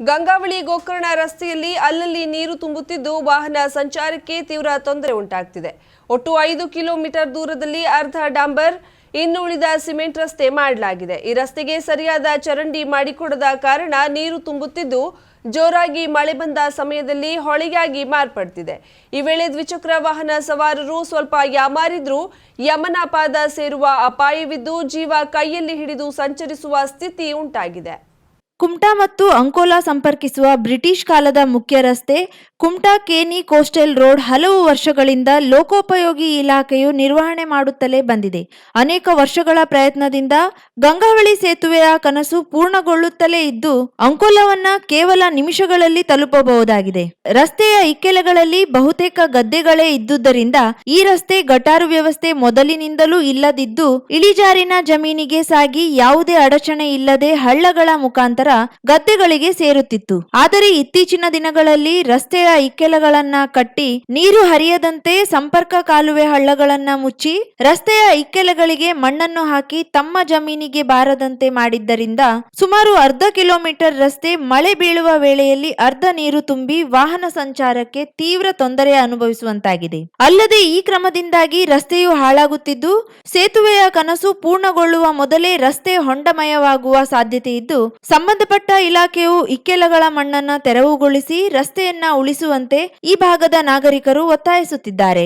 ಗಂಗಾವಳಿ ಗೋಕರ್ಣ ರಸ್ತೆಯಲ್ಲಿ ಅಲ್ಲಲ್ಲಿ ನೀರು ತುಂಬುತ್ತಿದ್ದು ವಾಹನ ಸಂಚಾರಕ್ಕೆ ತೀವ್ರ ತೊಂದರೆ ಉಂಟಾಗ್ತಿದೆ. ಒಟ್ಟು ಐದು ಕಿಲೋಮೀಟರ್ ದೂರದಲ್ಲಿ ಅರ್ಧ ಡಾಂಬರ್ ಇನ್ನು ಉಳಿದ ಸಿಮೆಂಟ್ ರಸ್ತೆ ಮಾಡಲಾಗಿದೆ. ಈ ರಸ್ತೆಗೆ ಸರಿಯಾದ ಚರಂಡಿ ಮಾಡಿಕೊಡದ ಕಾರಣ ನೀರು ತುಂಬುತ್ತಿದ್ದು ಜೋರಾಗಿ ಮಳೆ ಬಂದ ಸಮಯದಲ್ಲಿ ಹೊಳೆಯಾಗಿ ಮಾರ್ಪಡ್ತಿದೆ. ಈ ವೇಳೆ ದ್ವಿಚಕ್ರ ವಾಹನ ಸವಾರರು ಸ್ವಲ್ಪ ಯಾಮಾರಿದ್ರೂ ಯಮನ ಪಾದ ಸೇರುವ ಅಪಾಯವಿದ್ದು ಜೀವ ಕೈಯಲ್ಲಿ ಹಿಡಿದು ಸಂಚರಿಸುವ ಸ್ಥಿತಿ ಉಂಟಾಗಿದೆ. ಕುಮ್ಟಾ ಮತ್ತು ಅಂಕೋಲಾ ಸಂಪರ್ಕಿಸುವ ಬ್ರಿಟಿಷ್ ಕಾಲದ ಮುಖ್ಯ ರಸ್ತೆ ಕುಮ್ಟಾ ಕೇನಿ ಕೋಸ್ಟಲ್ ರೋಡ್ ಹಲವು ವರ್ಷಗಳಿಂದ ಲೋಕೋಪಯೋಗಿ ಇಲಾಖೆಯು ನಿರ್ವಹಣೆ ಮಾಡುತ್ತಲೇ ಬಂದಿದೆ. ಅನೇಕ ವರ್ಷಗಳ ಪ್ರಯತ್ನದಿಂದ ಗಂಗಾವಳಿ ಸೇತುವೆಯ ಕನಸು ಪೂರ್ಣಗೊಳ್ಳುತ್ತಲೇ ಇದ್ದು, ಅಂಕೋಲವನ್ನ ಕೇವಲ ನಿಮಿಷಗಳಲ್ಲಿ ತಲುಪಬಹುದಾಗಿದೆ. ರಸ್ತೆಯ ಇಕ್ಕೆಲೆಗಳಲ್ಲಿ ಬಹುತೇಕ ಗದ್ದೆಗಳೇ ಇದ್ದುದರಿಂದ ಈ ರಸ್ತೆ ಗಟಾರು ವ್ಯವಸ್ಥೆ ಮೊದಲಿನಿಂದಲೂ ಇಲ್ಲದಿದ್ದು, ಇಳಿಜಾರಿನ ಜಮೀನಿಗೆ ಸಾಗಿ ಯಾವುದೇ ಅಡಚಣೆ ಇಲ್ಲದೆ ಹಳ್ಳಗಳ ಮುಖಾಂತರ ಗದ್ದೆಗಳಿಗೆ ಸೇರುತ್ತಿತ್ತು. ಆದರೆ ಇತ್ತೀಚಿನ ದಿನಗಳಲ್ಲಿ ರಸ್ತೆಯ ಇಕ್ಕೆಲಗಳನ್ನ ಕಟ್ಟಿ ನೀರು ಹರಿಯದಂತೆ ಸಂಪರ್ಕ ಕಾಲುವೆ ಹಳ್ಳಗಳನ್ನ ಮುಚ್ಚಿ ರಸ್ತೆಯ ಇಕ್ಕೆಲಗಳಿಗೆ ಮಣ್ಣನ್ನು ಹಾಕಿ ತಮ್ಮ ಜಮೀನಿಗೆ ಬಾರದಂತೆ ಮಾಡಿದ್ದರಿಂದ ಸುಮಾರು ಅರ್ಧ ಕಿಲೋಮೀಟರ್ ರಸ್ತೆ ಮಳೆ ಬೀಳುವ ವೇಳೆಯಲ್ಲಿ ಅರ್ಧ ನೀರು ತುಂಬಿ ವಾಹನ ಸಂಚಾರಕ್ಕೆ ತೀವ್ರ ತೊಂದರೆ ಅನುಭವಿಸುವಂತಾಗಿದೆ. ಅಲ್ಲದೆ ಈ ಕ್ರಮದಿಂದಾಗಿ ರಸ್ತೆಯು ಹಾಳಾಗುತ್ತಿದ್ದು, ಸೇತುವೆಯ ಕನಸು ಪೂರ್ಣಗೊಳ್ಳುವ ಮೊದಲೇ ರಸ್ತೆ ಹೊಂಡಮಯವಾಗುವ ಸಾಧ್ಯತೆ ಇದ್ದು ಸಂಬಂಧಪಟ್ಟ ಇಲಾಖೆಯು ಇಕ್ಕೆಲಗಳ ಮಣ್ಣನ್ನ ತೆರವುಗೊಳಿಸಿ ರಸ್ತೆಯನ್ನ ಉಳಿಸುವಂತೆ ಈ ಭಾಗದ ನಾಗರಿಕರು ಒತ್ತಾಯಿಸುತ್ತಿದ್ದಾರೆ.